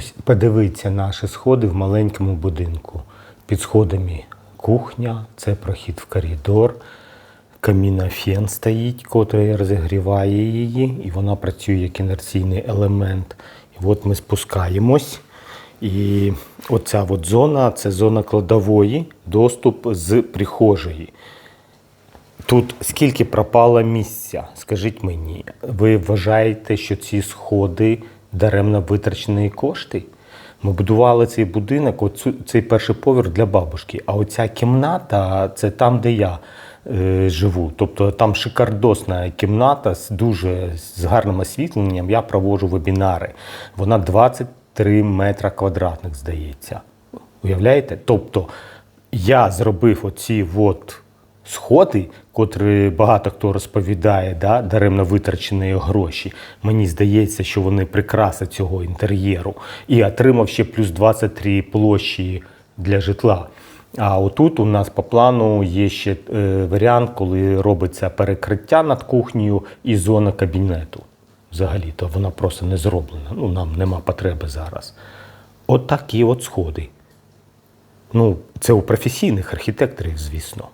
Ось подивіться наші сходи в маленькому будинку. Під сходами кухня, це прохід в коридор, камінофен стоїть, котрий розігріває її, і вона працює як інерційний елемент. І от ми спускаємось. І оця от зона це зона кладової, доступ з прихожої. Тут скільки пропало місця, скажіть мені, ви вважаєте, що ці сходи даремно витрачені кошти? Ми будували цей будинок, оцю, цей перший поверх для бабушки, а оця кімната це там, де я е, живу. Тобто там шикардосна кімната з дуже з гарним освітленням. Я проводжу вебінари. Вона 23 метра квадратних, здається. Уявляєте? Тобто я зробив оці от сходи, котрі багато хто розповідає, да, даремно витрачені гроші. Мені здається, що вони прикраса цього інтер'єру. І отримав ще плюс 23 площі для житла. А отут у нас по плану є ще е, варіант, коли робиться перекриття над кухнею і зона кабінету. Взагалі-то вона просто не зроблена. Ну, нам нема потреби зараз. От такі от сходи. Ну, це у професійних архітекторів, звісно.